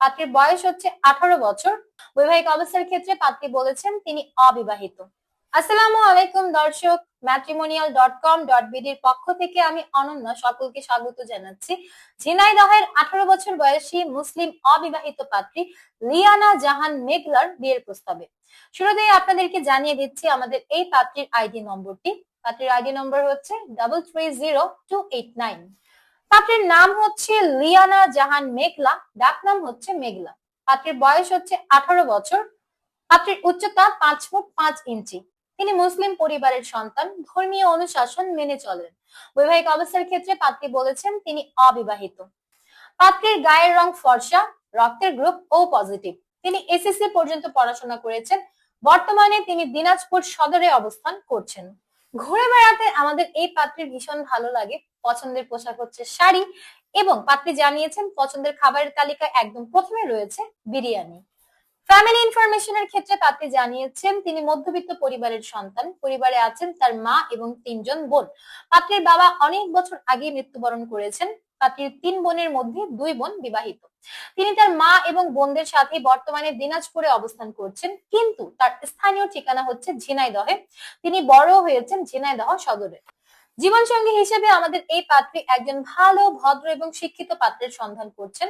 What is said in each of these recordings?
পাত্রীর বয়স হচ্ছে আঠারো বছর। বৈবাহিক অবস্থার ক্ষেত্রে পাত্রী বলেছেন তিনি অবিবাহিত। আসসালামু আলাইকুম দর্শক ম্যাট্রিমোনিয়াল ডট কম ডট বিডির পক্ষ থেকে আমি অনন্যা সকলকে স্বাগত জানাচ্ছি। ঝিনাইদহের আঠারো বছর বয়সী মুসলিম অবিবাহিত পাত্রী লিয়ানা জাহান মেঘলার বিয়ের প্রস্তাবে। শুরুতেই আপনাদেরকে জানিয়ে দিচ্ছি আমাদের এই পাত্রীর আইডি নম্বরটি। পাত্রীর আইডি নম্বর হচ্ছে double three zero two eight nine পাত্রীর নাম হচ্ছে লিয়ানা জাহান মেঘলা, ডাক নাম হচ্ছে মেঘলা। পাত্রীর বয়স হচ্ছে আঠারো বছর, পাত্রীর উচ্চতা পাঁচ ফুট পাঁচ ইঞ্চি। তিনি মুসলিম পরিবারের সন্তান, ধর্মীয় অনুশাসন মেনে চলেন। বৈবাহিক অবস্থার ক্ষেত্রে পাত্রী বলেছেন তিনি অবিবাহিত। পাত্রীর গায়ের রং ফর্সা, রক্তের গ্রুপ ও পজিটিভ। তিনি এসএসসি পর্যন্ত পড়াশোনা করেছেন, বর্তমানে তিনি দিনাজপুর সদরে অবস্থান করছেন। ঘুরে বেড়াতে আমাদের এই পাত্রী ভীষণ ভালো লাগে। পছন্দের পোশাক হচ্ছে শাড়ি এবং পাত্রী জানিয়েছেন পছন্দের খাবারের তালিকায় একদম প্রথমে রয়েছে বিরিয়ানি। ফ্যামিলি ইনফরমেশনের ক্ষেত্রে পাত্রী জানিয়েছেন তিনি মধ্যবিত্ত পরিবারের সন্তান, পরিবারে আছেন তার মা এবং তিনজন বোন। পাত্রীর বাবা অনেক বছর আগে মৃত্যুবরণ করেছেন। পাত্রীর তিন বোনের মধ্যে দুই বোন বিবাহিত। তিনি তার মা এবং বোনদের সাথে বর্তমানে দিনাজপুরে অবস্থান করছেন, কিন্তু তার স্থানীয় ঠিকানা হচ্ছে ঝিনাইদহে। তিনি বড় হয়েছেন ঝিনাইদহ সদরে। জীবনসঙ্গী হিসেবে আমাদের এই পাত্রী একজন ভালো, ভদ্র এবং শিক্ষিত পাত্রের সন্ধান করছেন।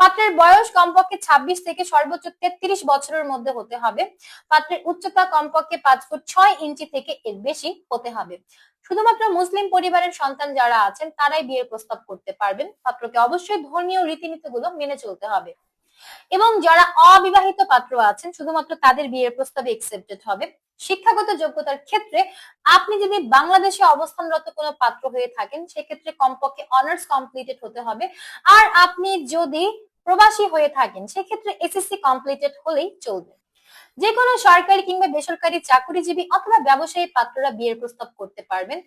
পাত্রের বয়স কমপক্ষে ২৬ থেকে সর্বোচ্চ তেত্রিশ বছরের মধ্যে হতে হবে। পাত্রের উচ্চতা কমপক্ষে পাঁচ ফুট ছয় ইঞ্চি থেকে এর বেশি হতে হবে। শুধুমাত্র মুসলিম পরিবারের সন্তান যারা আছেন, তারাই বিয়ের প্রস্তাব করতে পারবেন। পাত্রকে অবশ্যই ধর্মীয় রীতিনীতিগুলো মেনে চলতে হবে। এবং যারা অবিবাহিত পাত্র আছেন, শুধুমাত্র তাদের বিয়ের প্রস্তাবে একসেপ্টেড হবে। শিক্ষাগত যোগ্যতার ক্ষেত্রে আপনি যদি বাংলাদেশে অবস্থানরত কোনো পাত্র হয়ে থাকেন, সেক্ষেত্রে কমপক্ষে অনার্স কমপ্লিটেড হতে হবে। আর আপনি যদি প্রবাসী হয়ে থাকেন, সেক্ষেত্রে এসএসসি কমপ্লিটেড হলেই চলবে। যে কোনো সরকারি কিংবা বেসরকারি চাকরিজীবী অথবা ব্যবসায়ী পাত্ররা বিয়ের প্রস্তাব করতে পারবেন।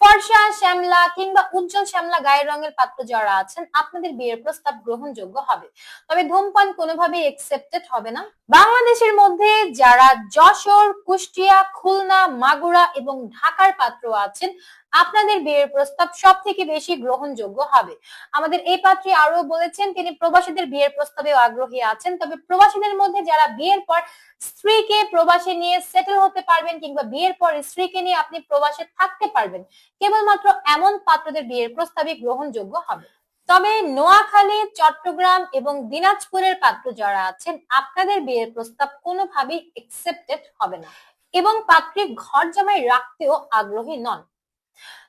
ফর্সা, শ্যামলা কিংবা উজ্জ্বল শ্যামলা গায়ের রঙের পাত্র যারা আছেন, আপনাদের বিয়ের প্রস্তাব গ্রহণযোগ্য হবে। তবে ধূমপান কোনোভাবেই একসেপ্টেড হবে না। বাংলাদেশের মধ্যে যারা যশোর, কুষ্টিয়া, খুলনা, মাগুরা এবং ঢাকার পাত্র আছেন আপনাদের বিয়ের প্রস্তাব সব থেকে বেশি গ্রহণযোগ্য হবে। আমাদের এই পাত্রী আরও বলেছেন, তিনি প্রবাসীদের বিয়ের প্রস্তাবেও আগ্রহী আছেন, তবে প্রবাসীদের মধ্যে যারা বিয়ের পর স্ত্রীকে প্রবাসে নিয়ে সেটেল হতে পারবেন কিংবা বিয়ের পর স্ত্রীকে নিয়ে আপনি প্রবাসে থাকতে পারবেন, কেবলমাত্র এমন পাত্রদের বিয়ের প্রস্তাবই গ্রহণযোগ্য হবে। তবে নোয়াখালী, চট্টগ্রাম এবং দিনাজপুরের পাত্র যারা আছেন, আপনাদের বিয়ের প্রস্তাব কোনোভাবেই একসেপ্টেড হবে না এবং পাত্রী ঘর জামাই রাখতেও আগ্রহী নন।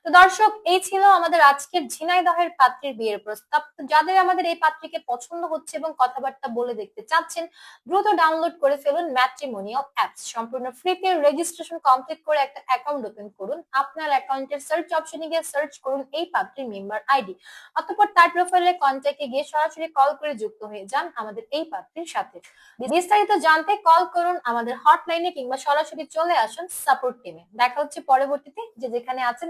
তো দর্শক, এই ছিল আমাদের আজকের ঝিনাইদহের পাত্রীর বিয়ের প্রস্তাব। যাদের আমাদের এই পাত্রীকে পছন্দ হচ্ছে এবং কথাবার্তা বলে দেখতে চাচ্ছেন, দ্রুত ডাউনলোড করে ফেলুন ম্যাট্রিমোনিয়াল অ্যাপস। সম্পূর্ণ ফ্রিতে রেজিস্ট্রেশন কমপ্লিট করে একটা অ্যাকাউন্ট ওপেন করুন। আপনার অ্যাকাউন্টের সার্চ অপশনে গিয়ে সার্চ করুন এই পাত্রীর মেম্বার আইডি অতঃপর তার প্রোফাইলে কন্ট্যাক্টে গিয়ে সরাসরি কল করে যুক্ত হয়ে যান আমাদের এই পাত্রীর সাথে। বিস্তারিত জানতে কল করুন আমাদের হটলাইনে কিংবা সরাসরি চলে আসুন সাপোর্ট টিমে দেখা হচ্ছে পরবর্তীতে, যে যেখানে আছেন